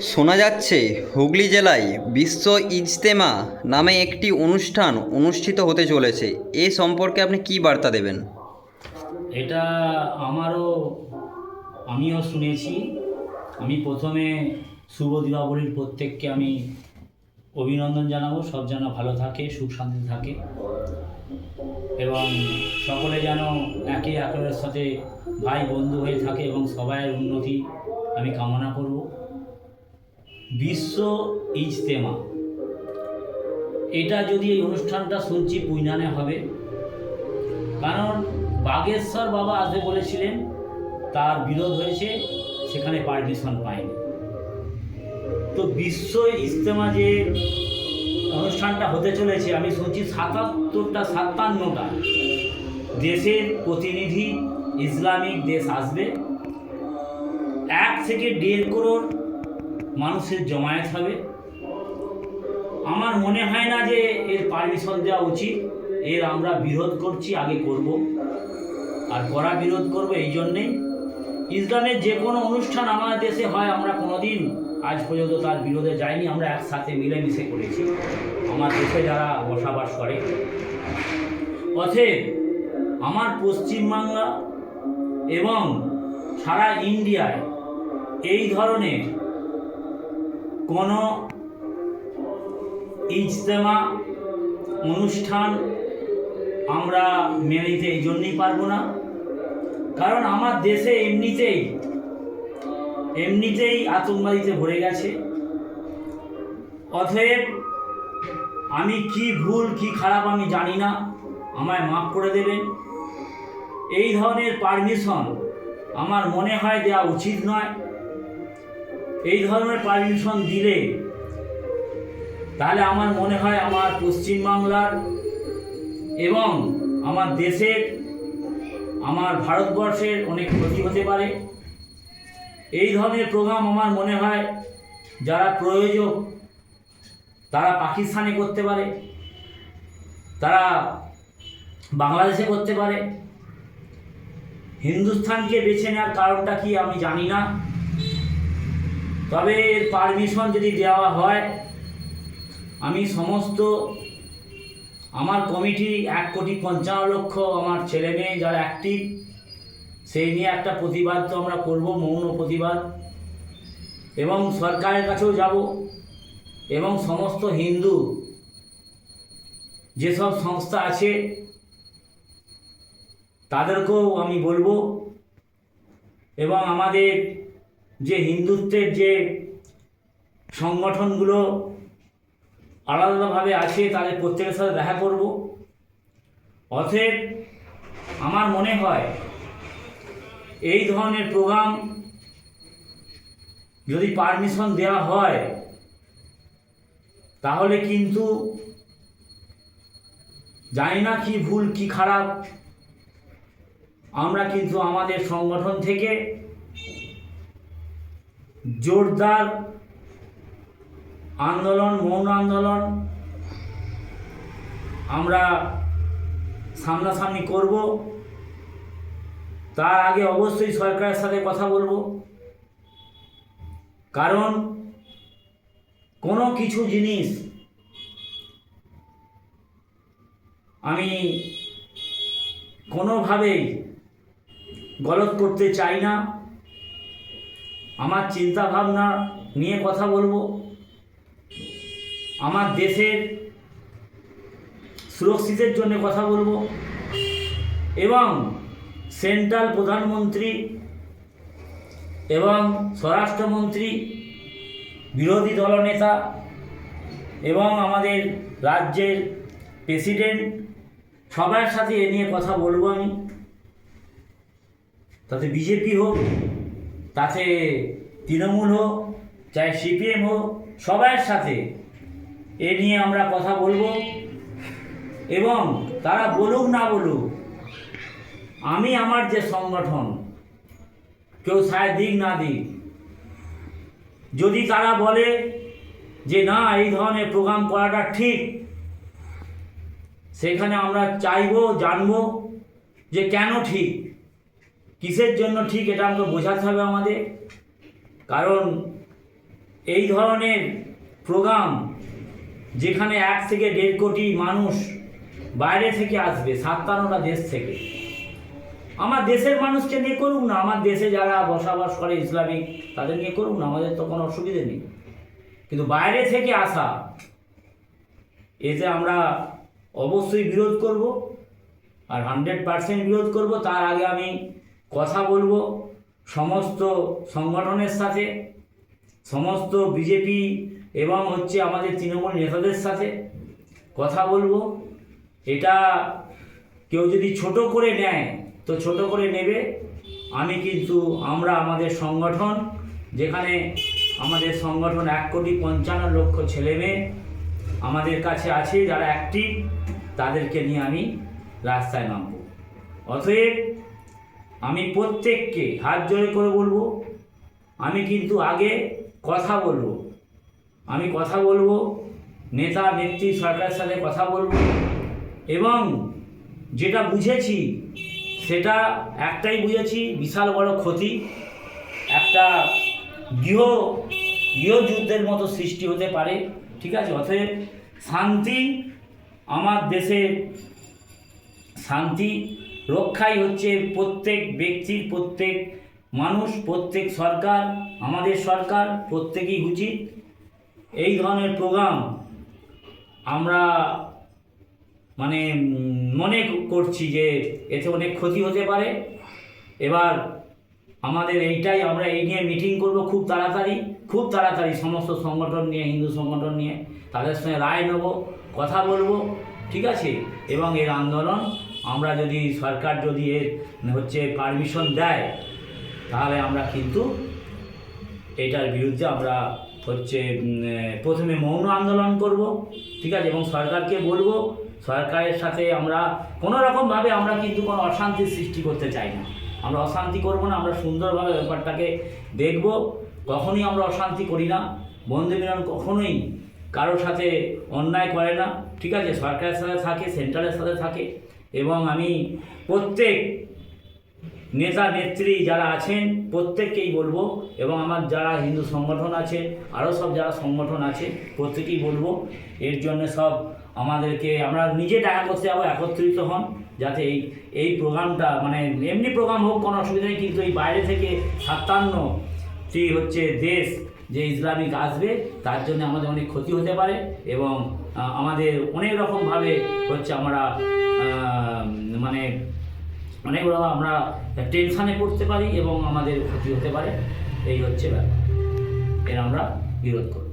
শোনা যাচ্ছে, হুগলি জেলায় বিশ্ব ইজতেমা নামে একটি অনুষ্ঠান অনুষ্ঠিত হতে চলেছে। এ সম্পর্কে আপনি কী বার্তা দেবেন? এটা আমারও, আমিও শুনেছি। আমি প্রথমে শুভ দীপাবলির প্রত্যেককে আমি অভিনন্দন জানাব। সব যেন ভালো থাকে, সুখ শান্তি থাকে। এবং সকলে যেন একে অপরের সাথে ভাই বন্ধু হয়ে থাকে এবং সবাইয়ের উন্নতি আমি কামনা করব। বিশ্ব ইজতেমা। এটা যদি এই অনুষ্ঠানটা শুনছি পুইনানে হবে। কারণ বাগেশ্বর বাবা আসবে বলেছিলেন, তার বিরোধ হয়েছে, সেখানে পারমিশন পায়নি। তো বিশ্ব ইজতেমা যে অনুষ্ঠানটা হতে চলেছে, আমি শুনছি সাতাত্তরটা, সাতান্নটা দেশের প্রতিনিধি ইসলামিক দেশ আসবে। এক থেকে দেড় করোড় মানুষের জমায়েত হবে। আমার মনে হয় না যে এর পারমিশন দেওয়া উচিত। এর আমরা বিরোধ করছি, আগে করব। আর করা বিরোধ করব এই জন্যেই। ইসলামের যে কোনো অনুষ্ঠান আমাদের দেশে হয়, আমরা কোনোদিন আজ পর্যন্ত তার বিরোধে যাইনি, আমরা একসাথে মিলেমিশে করেছি। আমার দেশে যারা বসবাস করে। অতএব আমার পশ্চিমবাংলা এবং সারা ইন্ডিয়ায় এই ধরনের কোনো ইজতেমা অনুষ্ঠান আমরা মেনে নিতে এই জন্যই পারব না। কারণ আমার দেশে এমনিতেই এমনিতেই আতঙ্কবাদীতে ভরে গেছে। অতএব আমি কি ভুল, কি খারাপ আমি জানি না। আমায় মাফ করে দেবেন। এই ধরনের পারমিশন আমার মনে হয় দেওয়া উচিত নয়। এই ধরনের পারমিশন দিলে, তাহলে আমার মনে হয় আমার পশ্চিমবাংলার এবং আমার দেশের, আমার ভারতবর্ষের অনেক ক্ষতি হতে পারে। এই ধরনের প্রোগ্রাম আমার মনে হয় যারা প্রয়োজক, তারা পাকিস্তানে করতে পারে, তারা বাংলাদেশে করতে পারে। হিন্দুস্থানকে বেছে নেওয়ার কারণটা কি আমি জানি না। তবে এর পারমিশন যদি দেওয়া হয়, আমি সমস্ত আমার কমিটি এক কোটি পঞ্চান্ন লক্ষ আমার ছেলে মেয়ে যারা অ্যাক্টিভ সেই নিয়ে একটা প্রতিবাদ তো আমরা করব, মৌন প্রতিবাদ। এবং সরকারের কাছেও যাব। এবং সমস্ত হিন্দু যেসব সংস্থা আছে, তাদেরকেও আমি বলব। এবং আমাদের যে হিন্দুত্বের যে সংগঠনগুলো আলাদাভাবে আছে, তাদের প্রত্যেকের সাথে দেখা করব। অতএব আমার মনে হয় এই ধরনের প্রোগ্রাম যদি পারমিশন দেওয়া হয়, তাহলে কিন্তু জানি না কি ভুল, কি খারাপ। আমরা কিন্তু আমাদের সংগঠন থেকে জোরদার আন্দোলন, মৌন আন্দোলন আমরা সামনাসামনি করব। তার আগে অবশ্যই সরকারের সাথে কথা বলব। কারণ কোনো কিছু জিনিস আমি কোনোভাবেই গলত করতে চাই না। আমার চিন্তা ভাবনা নিয়ে কথা বলব। আমার দেশের সুরক্ষিতের জন্য কথা বলব এবং সেন্ট্রাল প্রধানমন্ত্রী এবং স্বরাষ্ট্রমন্ত্রী, বিরোধী দলনেতা এবং আমাদের রাজ্যের প্রেসিডেন্ট, সবার সাথে এ নিয়ে কথা বলব আমি। তাতে বিজেপি হোক তাতে তৃণমূল হোক চাहे সিপিএম হোক সবার সাথে এ নিয়ে আমরা কথা বলব। এবং তারা বলুক না বলুক, আমি আমার যে সংগঠন, কেউ সায় দিক না দিক, যদি তারা বলে যে না, এই ধরনের প্রোগ্রাম করাটা ঠিক, সেখানে আমরা চাইব, জানব যে কেন ঠিক। কিসের জন্য ঠিক এটা আমাকে বোঝাতে হবে আমাদের? কারণ এই ধরনের প্রোগ্রাম যেখানে এক থেকে দেড় কোটি মানুষ বাইরে থেকে আসবে সাতান্নটা দেশ থেকে। আমার দেশের মানুষকে নিয়ে করুক না, আমার দেশে যারা বসবাস করে ইসলামিক তাদের নিয়ে করুক না, আমাদের তো কোনো অসুবিধে নেই। কিন্তু বাইরে থেকে আসা, এতে আমরা অবশ্যই বিরোধ করব, আর হান্ড্রেড পার্সেন্ট বিরোধ করব। তার আগে আমি কথা বলব সমস্ত সংগঠনের সাথে, সমস্ত বিজেপি এবং হচ্ছে আমাদের তৃণমূল নেতাদের সাথে কথা বলব। এটা কেউ যদি ছোট করে নেয়, তো ছোট করে নেবে। আমি কিন্তু, আমরা আমাদের সংগঠন, যেখানে আমাদের সংগঠন এক কোটি পঞ্চান্ন লক্ষ ছেলে মেয়ে আমাদের কাছে আছে, যারা অ্যাক্টিভ তাদেরকে নিয়ে আমি রাস্তায় নামব। অতএব আমি প্রত্যেককে হাত জোড়ে করে বলব, আমি কিন্তু আগে কথা বলব। আমি কথা বলব, নেতা, নেত্রী, সরকারের সাথে কথা বলব এবং যেটা বুঝেছি সেটা একটাই বুঝেছি, বিশাল বড় ক্ষতি। একটা গৃহ, গৃহযুদ্ধের মতো সৃষ্টি হতে পারে, ঠিক আছে? অতএব শান্তি, আমার দেশের শান্তি রক্ষাই হচ্ছে প্রত্যেক ব্যক্তির, প্রত্যেক মানুষ, প্রত্যেক সরকার, আমাদের সরকার, প্রত্যেকেই উচিত। এই ধরনের প্রোগ্রাম আমরা মানে মনে করছি যে এতে অনেক ক্ষতি হতে পারে। এবার আমাদের এইটাই, আমরা এই নিয়ে মিটিং করব খুব তাড়াতাড়ি খুব তাড়াতাড়ি সমস্ত সংগঠন নিয়ে, হিন্দু সংগঠন নিয়ে, তাদের সঙ্গে রায় নেব, কথা বলব, ঠিক আছে? এবং এর আন্দোলন আমরা যদি সরকার যদি এর হচ্ছে পারমিশন দেয়, তাহলে আমরা কিন্তু এটার বিরুদ্ধে আমরা হচ্ছে প্রথমে মৌন আন্দোলন করব, ঠিক আছে? এবং সরকারকে বলব, সরকারের সাথে আমরা কোনো রকমভাবে আমরা কিন্তু কোনো অশান্তির সৃষ্টি করতে চাই না। আমরা অশান্তি করব না, আমরা সুন্দরভাবে ব্যাপারটাকে দেখব। কখনোই আমরা অশান্তি করি না। বন্ধু মিলন কখনোই কারোর সাথে অন্যায় করে না, ঠিক আছে? সরকারের সাথে থাকে, সেন্ট্রালের সাথে থাকে। এবং আমি প্রত্যেক নেতা, নেত্রী যারা আছেন, প্রত্যেককেই বলব এবং আমার যারা হিন্দু সংগঠন আছে আরও সব যারা সংগঠন আছে, প্রত্যেকেই বলব, এর জন্য সব আমাদেরকে, আমরা নিজে দেখা করতে যাব, একত্রিত হন, যাতে এই এই প্রোগ্রামটা মানে এমনি প্রোগ্রাম হোক, কোনো অসুবিধা নেই, কিন্তু এই বাইরে থেকে সাতান্নটি হচ্ছে দেশ যে ইসলামিক আসবে, তার জন্য আমাদের অনেক ক্ষতি হতে পারে এবং আমাদের অনেক রকমভাবে হচ্ছে আমরা মানে অনেক রকম আমরা টেনশানে পড়তে পারি এবং আমাদের ক্ষতি হতে পারে। এই হচ্ছে ব্যাপার। এর আমরা বিরোধ করব।